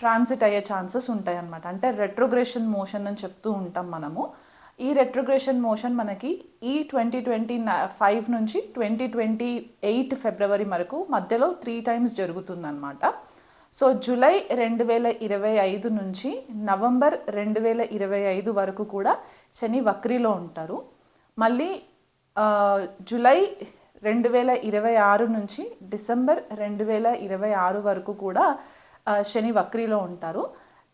Transit అయ్యే chances ఉంటాయి అన్నమాట అంటే రెట్రోగ్రేషన్ మోషన్ అని చెప్తూ ఉంటాం మనము. ఈ రెట్రోగ్రేషన్ మోషన్ మనకి ఈ ట్వంటీ ట్వంటీ ఫైవ్ నుంచి ట్వంటీ ట్వంటీ ఎయిట్ ఫిబ్రవరి వరకు మధ్యలో త్రీ టైమ్స్ జరుగుతుందన్నమాట. సో జూలై రెండు వేల ఇరవై ఐదు నుంచి నవంబర్ రెండు వేల ఇరవై ఐదు వరకు కూడా శని వక్రిలో ఉంటారు. మళ్ళీ జులై జూలై రెండు వేల ఇరవై ఆరు నుంచి డిసెంబర్ రెండు వేల ఇరవై ఆరు వరకు కూడా శని వక్రీలో ఉంటారు.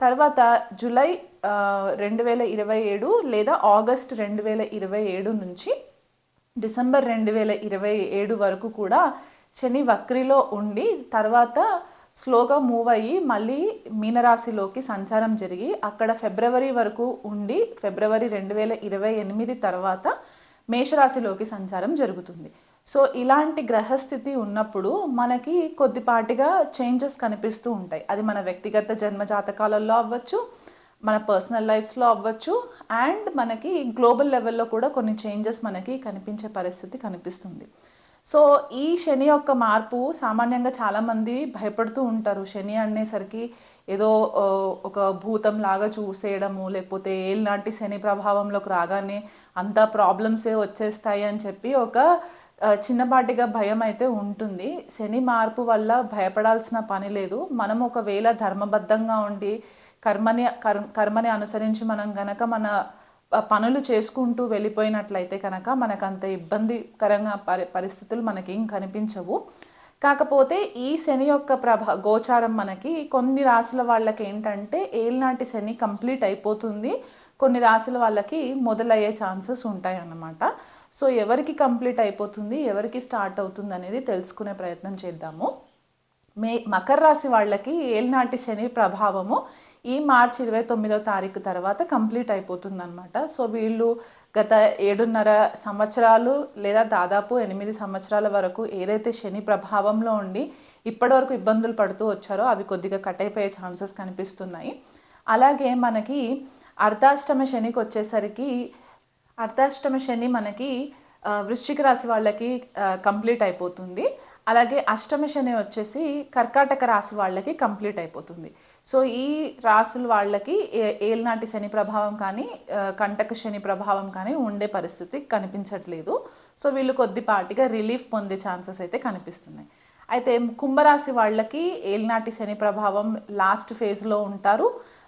తర్వాత జూలై రెండు వేల ఇరవై ఏడు లేదా ఆగస్ట్ రెండు వేల ఇరవై ఏడు నుంచి డిసెంబర్ రెండు వేల ఇరవై ఏడు వరకు కూడా శని వక్రిలో ఉండి తర్వాత స్లోగా మూవ్ అయ్యి మళ్ళీ మీనరాశిలోకి సంచారం జరిగి అక్కడ ఫిబ్రవరి వరకు ఉండి ఫిబ్రవరి రెండు వేల ఇరవై ఎనిమిది తర్వాత మేషరాశిలోకి సంచారం జరుగుతుంది. సో ఇలాంటి గ్రహస్థితి ఉన్నప్పుడు మనకి కొద్దిపాటిగా చేంజెస్ కనిపిస్తూ ఉంటాయి. అది మన వ్యక్తిగత జన్మ జాతకాలలో అవ్వచ్చు మన పర్సనల్ లైఫ్స్లో అవ్వచ్చు అండ్ మనకి గ్లోబల్ లెవెల్లో కూడా కొన్ని చేంజెస్ మనకి కనిపించే పరిస్థితి కనిపిస్తుంది. సో ఈ శని యొక్క మార్పు సామాన్యంగా చాలామంది భయపడుతూ ఉంటారు. శని అనేసరికి ఏదో ఒక భూతం లాగా చూసేయడము లేకపోతే ఏళ్ళనాటి శని ప్రభావంలోకి రాగానే అంతా ప్రాబ్లమ్సే వచ్చేస్తాయి అని చెప్పి ఒక చిన్నపాటిగా భయం అయితే ఉంటుంది. శని మార్పు వల్ల భయపడాల్సిన పని లేదు. మనం ఒకవేళ ధర్మబద్ధంగా ఉండి కర్మని కర్మని అనుసరించి మనం గనక మన పనులు చేసుకుంటూ వెళ్ళిపోయినట్లయితే కనుక మనకు అంత ఇబ్బందికరంగా పరి పరిస్థితులు మనకేం కనిపించవు. కాకపోతే ఈ శని యొక్క ప్రభ గోచారం మనకి కొన్ని రాశుల వాళ్ళకి ఏంటంటే ఏలినాటి శని కంప్లీట్ అయిపోతుంది. కొన్ని రాశుల వాళ్ళకి మొదలయ్యే ఛాన్సెస్ ఉంటాయి అన్నమాట సో ఎవరికి కంప్లీట్ అయిపోతుంది ఎవరికి స్టార్ట్ అవుతుంది అనేది తెలుసుకునే ప్రయత్నం చేద్దాము. మే మకర రాశి వాళ్ళకి ఏలినాటి శని ప్రభావము ఈ మార్చి ఇరవై తొమ్మిదో తారీఖు తర్వాత కంప్లీట్ అయిపోతుంది అనమాట సో వీళ్ళు గత ఏడున్నర సంవత్సరాలు లేదా దాదాపు ఎనిమిది సంవత్సరాల వరకు ఏదైతే శని ప్రభావంలో ఉండి ఇప్పటివరకు ఇబ్బందులు పడుతూ వచ్చారో అవి కొద్దిగా కట్ అయిపోయే ఛాన్సెస్ కనిపిస్తున్నాయి. అలాగే మనకి అర్ధాష్టమ శనికి వచ్చేసరికి అర్ధాష్టమ శని మనకి వృశ్చిక రాశి వాళ్ళకి కంప్లీట్ అయిపోతుంది. అలాగే అష్టమ శని వచ్చేసి కర్కాటక రాశి వాళ్ళకి కంప్లీట్ అయిపోతుంది. సో ఈ రాసుల వాళ్ళకి ఏలనాటి శని ప్రభావం కానీ కంటక శని ప్రభావం కానీ ఉండే పరిస్థితి కనిపించట్లేదు. సో వీళ్ళు కొద్దిపాటిగా రిలీఫ్ పొందే ఛాన్సెస్ అయితే కనిపిస్తున్నాయి. అయితే కుంభరాశి వాళ్ళకి ఏలినాటి శని ప్రభావం లాస్ట్ ఫేజ్లో ఉంటారు.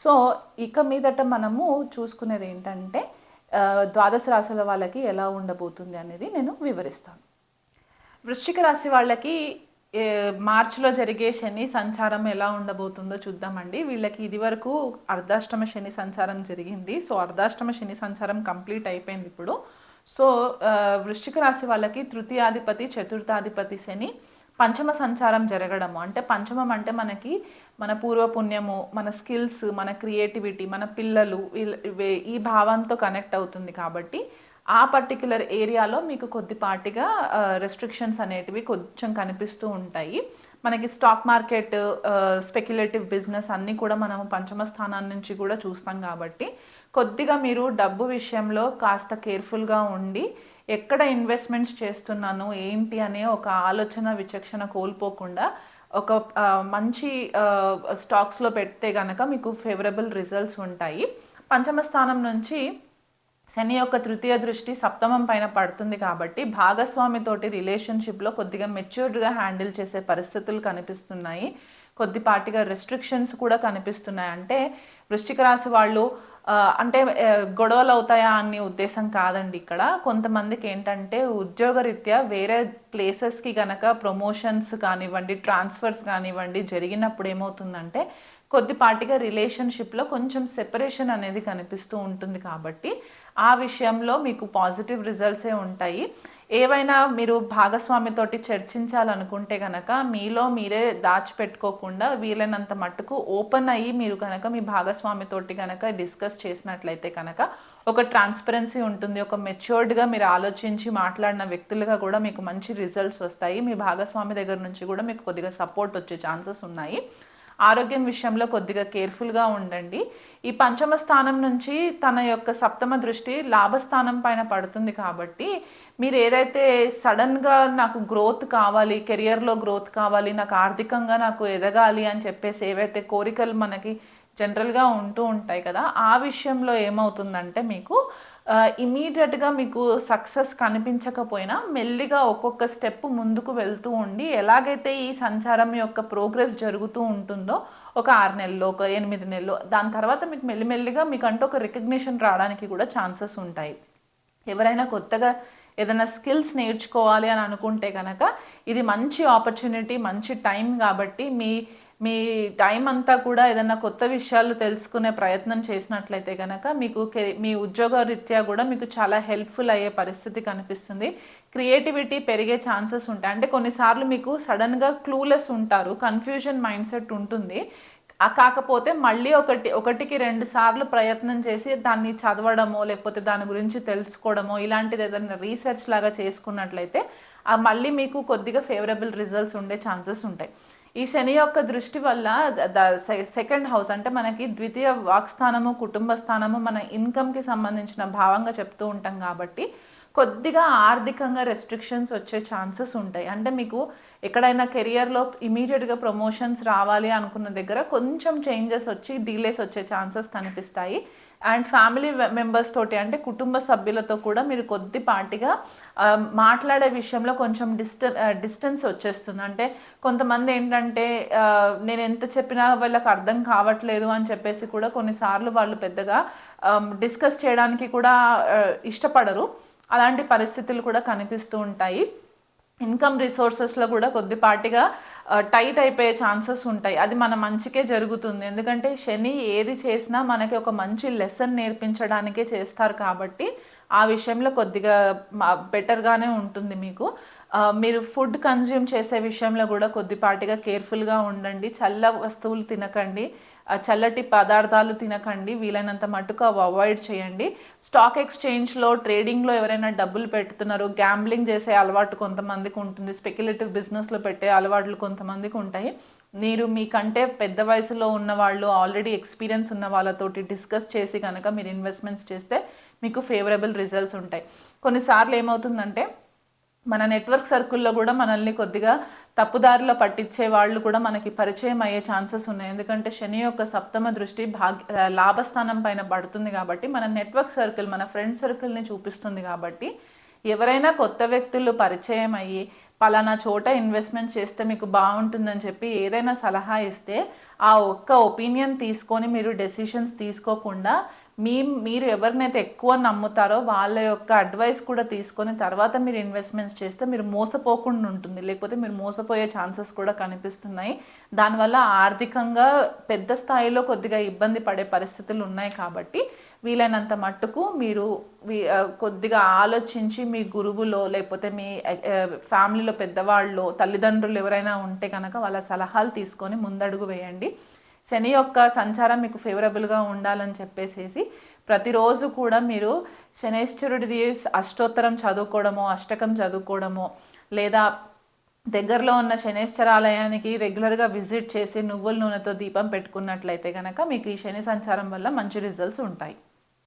సో ఇక మీదట మనము చూసుకునేది ఏంటంటే ద్వాదశ రాశుల వాళ్ళకి ఎలా ఉండబోతుంది అనేది నేను వివరిస్తాను. వృశ్చిక రాశి వాళ్ళకి మార్చిలో జరిగే శని సంచారం ఎలా ఉండబోతుందో చూద్దామండి. వీళ్ళకి ఇది వరకు అర్ధాష్టమ శని సంచారం జరిగింది. సో అర్ధాష్టమ శని సంచారం కంప్లీట్ అయిపోయింది ఇప్పుడు. సో వృశ్చిక రాశి వాళ్ళకి తృతీయాధిపతి చతుర్థాధిపతి శని పంచమ సంచారం జరగడము. అంటే పంచమం అంటే మనకి మన పూర్వపుణ్యము మన స్కిల్స్ మన క్రియేటివిటీ మన పిల్లలు ఇవే- ఈ భావంతో కనెక్ట్ అవుతుంది కాబట్టి ఆ పర్టిక్యులర్ ఏరియాలో మీకు కొద్దిపాటిగా రెస్ట్రిక్షన్స్ అనేటివి కొంచెం కనిపిస్తూ ఉంటాయి. మనకి స్టాక్ మార్కెట్ స్పెక్యులేటివ్ బిజినెస్ అన్నీ కూడా మనం పంచమ స్థానం నుంచి కూడా చూస్తాం కాబట్టి కొద్దిగా మీరు డబ్బు విషయంలో కాస్త కేర్ఫుల్గా ఉండి ఎక్కడ ఇన్వెస్ట్మెంట్స్ చేస్తున్నాను ఏంటి అనే ఒక ఆలోచన విచక్షణ కోల్పోకుండా ఒక మంచి స్టాక్స్లో పెడితే కనుక మీకు ఫేవరబుల్ రిజల్ట్స్ ఉంటాయి. పంచమ స్థానం నుంచి శని యొక్క తృతీయ దృష్టి సప్తమం పైన పడుతుంది కాబట్టి భాగస్వామితోటి రిలేషన్షిప్లో కొద్దిగా మెచ్యూర్డ్గా హ్యాండిల్ చేసే పరిస్థితులు కనిపిస్తున్నాయి. కొద్దిపాటిగా రెస్ట్రిక్షన్స్ కూడా కనిపిస్తున్నాయి. అంటే వృశ్చిక రాశి వాళ్ళు అంటే గొడవలు అవుతాయా అనే ఉద్దేశం కాదండి ఇక్కడ. కొంతమందికి ఏంటంటే ఉద్యోగరీత్యా వేరే ప్లేసెస్కి గనక ప్రమోషన్స్ కానివ్వండి ట్రాన్స్ఫర్స్ కానివ్వండి జరిగినప్పుడు ఏమవుతుందంటే కొద్దిపాటిగా రిలేషన్షిప్లో కొంచెం సెపరేషన్ అనేది కనిపిస్తూ ఉంటుంది కాబట్టి ఆ విషయంలో మీకు పాజిటివ్ రిజల్ట్సే ఉంటాయి. ఏవైనా మీరు భాగస్వామితోటి చర్చించాలనుకుంటే కనుక మీలో మీరే దాచిపెట్టుకోకుండా వీలైనంత మట్టుకు ఓపెన్ అయ్యి మీరు కనుక మీ భాగస్వామితోటి కనుక డిస్కస్ చేసినట్లయితే కనుక ఒక ట్రాన్స్పరెన్సీ ఉంటుంది ఒక మెచ్యూర్డ్గా మీరు ఆలోచించి మాట్లాడిన వ్యక్తులుగా కూడా మీకు మంచి రిజల్ట్స్ వస్తాయి. మీ భాగస్వామి దగ్గర నుంచి కూడా మీకు కొద్దిగా సపోర్ట్ వచ్చే ఛాన్సెస్ ఉన్నాయి. ఆరోగ్యం విషయంలో కొద్దిగా కేర్ఫుల్గా ఉండండి. ఈ పంచమ స్థానం నుంచి తన యొక్క సప్తమ దృష్టి లాభస్థానం పైన పడుతుంది కాబట్టి మీరు ఏదైతే సడన్గా నాకు గ్రోత్ కావాలి కెరియర్లో గ్రోత్ కావాలి నాకు ఆర్థికంగా నాకు ఎదగాలి అని చెప్పేసి ఏవైతే కోరికలు మనకి జనరల్గా ఉంటూ ఉంటాయి కదా ఆ విషయంలో ఏమవుతుందంటే మీకు ఇమీడియట్గా మీకు సక్సెస్ కనిపించకపోయినా మెల్లిగా ఒక్కొక్క స్టెప్ ముందుకు వెళ్తూ ఉండి ఎలాగైతే ఈ సంచారం యొక్క ప్రోగ్రెస్ జరుగుతూ ఉంటుందో ఒక ఆరు నెలలు ఒక ఎనిమిది నెలలు దాని తర్వాత మీకు మెల్లిమెల్లిగా మీకంటూ ఒక రికగ్నిషన్ రావడానికి కూడా ఛాన్సెస్ ఉంటాయి. ఎవరైనా కొత్తగా ఏదైనా స్కిల్స్ నేర్చుకోవాలి అని అనుకుంటే కనుక ఇది మంచి ఆపర్చునిటీ మంచి టైం కాబట్టి మీ మీ టైం అంతా కూడా ఏదైనా కొత్త విషయాలు తెలుసుకునే ప్రయత్నం చేసినట్లయితే కనుక మీకు మీ ఉద్యోగ రీత్యా కూడా మీకు చాలా హెల్ప్ఫుల్ అయ్యే పరిస్థితి కనిపిస్తుంది. క్రియేటివిటీ పెరిగే ఛాన్సెస్ ఉంటాయి. అంటే కొన్నిసార్లు మీకు సడన్గా క్లూలెస్ ఉంటారు కన్ఫ్యూజన్ మైండ్ సెట్ ఉంటుంది. కాకపోతే మళ్ళీ ఒకటి ఒకటికి రెండు సార్లు ప్రయత్నం చేసి దాన్ని చదవడమో లేకపోతే దాని గురించి తెలుసుకోవడమో ఇలాంటిది ఏదైనా రీసెర్చ్ లాగా చేసుకున్నట్లయితే మళ్ళీ మీకు కొద్దిగా ఫేవరబుల్ రిజల్ట్స్ ఉండే ఛాన్సెస్ ఉంటాయి. ఈ శని యొక్క దృష్టి వల్ల ద సెకండ్ హౌస్ అంటే మనకి ద్వితీయ వాక్స్థానము కుటుంబ స్థానము మన ఇన్కమ్కి సంబంధించిన భావంగా చెప్తూ ఉంటాం కాబట్టి కొద్దిగా ఆర్థికంగా రెస్ట్రిక్షన్స్ వచ్చే ఛాన్సెస్ ఉంటాయి. అంటే మీకు ఎక్కడైనా కెరియర్లో ఇమీడియట్గా ప్రమోషన్స్ రావాలి అనుకున్న దగ్గర కొంచెం చేంజెస్ వచ్చి డీలేస్ వచ్చే ఛాన్సెస్ కనిపిస్తాయి. అండ్ ఫ్యామిలీ మెంబర్స్ తోటి అంటే కుటుంబ సభ్యులతో కూడా మీరు కొద్దిపాటిగా మాట్లాడే విషయంలో కొంచెం డిస్ట డిస్టెన్స్ వచ్చేస్తుంది. అంటే కొంతమంది ఏంటంటే నేను ఎంత చెప్పినా వాళ్ళకి అర్థం కావట్లేదు అని చెప్పేసి కూడా కొన్నిసార్లు వాళ్ళు పెద్దగా డిస్కస్ చేయడానికి కూడా ఇష్టపడరు. అలాంటి పరిస్థితులు కూడా కనిపిస్తూ ఉంటాయి. ఇన్కమ్ రిసోర్సెస్లో కూడా కొద్దిపాటిగా టైట్ అయిపోయే ఛాన్సెస్ ఉంటాయి. అది మన మంచికే జరుగుతుంది. ఎందుకంటే శని ఏది చేసినా మనకి ఒక మంచి లెసన్ నేర్పించడానికే చేస్తారు కాబట్టి ఆ విషయంలో కొద్దిగా బెటర్గానే ఉంటుంది మీకు. మీరు ఫుడ్ కన్జ్యూమ్ చేసే విషయంలో కూడా కొద్దిపాటిగా కేర్ఫుల్గా ఉండండి. చల్ల వస్తువులు తినకండి. చల్లటి పదార్థాలు తినకండి వీలైనంత మటుకు అవి అవాయిడ్ చేయండి. స్టాక్ ఎక్స్చేంజ్లో ట్రేడింగ్లో ఎవరైనా డబ్బులు పెడుతున్నారు గ్యాంబ్లింగ్ చేసే అలవాటు కొంతమందికి ఉంటుంది స్పెక్యులేటివ్ బిజినెస్లో పెట్టే అలవాట్లు కొంతమందికి ఉంటాయి. మీరు మీకంటే పెద్ద వయసులో ఉన్న వాళ్ళు ఆల్రెడీ ఎక్స్పీరియన్స్ ఉన్న వాళ్ళతోటి డిస్కస్ చేసి కనుక మీరు ఇన్వెస్ట్మెంట్స్ చేస్తే మీకు ఫేవరబుల్ రిజల్ట్స్ ఉంటాయి. కొన్నిసార్లు ఏమవుతుందంటే మన నెట్వర్క్ సర్కిల్లో కూడా మనల్ని కొద్దిగా తప్పుదారిలో పట్టించే వాళ్ళు కూడా మనకి పరిచయం అయ్యే ఛాన్సెస్ ఉన్నాయి. ఎందుకంటే శని యొక్క సప్తమ దృష్టి భాగ్య లాభస్థానం పైన పడుతుంది కాబట్టి మన నెట్వర్క్ సర్కిల్ మన ఫ్రెండ్ సర్కిల్ని చూపిస్తుంది కాబట్టి ఎవరైనా కొత్త వ్యక్తులు పరిచయం అయ్యి పలానా చోట ఇన్వెస్ట్మెంట్ చేస్తే మీకు బాగుంటుందని చెప్పి ఏదైనా సలహా ఇస్తే ఆ ఒక్క ఒపీనియన్ తీసుకొని మీరు డెసిషన్స్ తీసుకోకుండా మీ మీరు ఎవరినైతే ఎక్కువ నమ్ముతారో వాళ్ళ యొక్క అడ్వైస్ కూడా తీసుకొని తర్వాత మీరు ఇన్వెస్ట్మెంట్స్ చేస్తే మీరు మోసపోకుండా ఉంటుంది. లేకపోతే మీరు మోసపోయే ఛాన్సెస్ కూడా కనిపిస్తున్నాయి. దానివల్ల ఆర్థికంగా పెద్ద స్థాయిలో కొద్దిగా ఇబ్బంది పడే పరిస్థితులు ఉన్నాయి కాబట్టి వీలైనంత మట్టుకు మీరు వీ- కొద్దిగా ఆలోచించి మీ గురువులో లేకపోతే మీ ఫ్యామిలీలో పెద్దవాళ్ళు తల్లిదండ్రులు ఎవరైనా ఉంటే కనుక వాళ్ళ సలహాలు తీసుకొని ముందడుగు వేయండి. శని యొక్క సంచారం మీకు ఫేవరబుల్గా ఉండాలని చెప్పేసేసి ప్రతిరోజు కూడా మీరు శనేశ్వరుడిది అష్టోత్తరం చదువుకోవడమో అష్టకం చదువుకోవడమో లేదా దగ్గరలో ఉన్న శనేశ్వరాలయానికి రెగ్యులర్గా విజిట్ చేసి నువ్వుల నూనెతో దీపం పెట్టుకున్నట్లయితే కనుక మీకు ఈ శని సంచారం వల్ల మంచి రిజల్ట్స్ ఉంటాయి.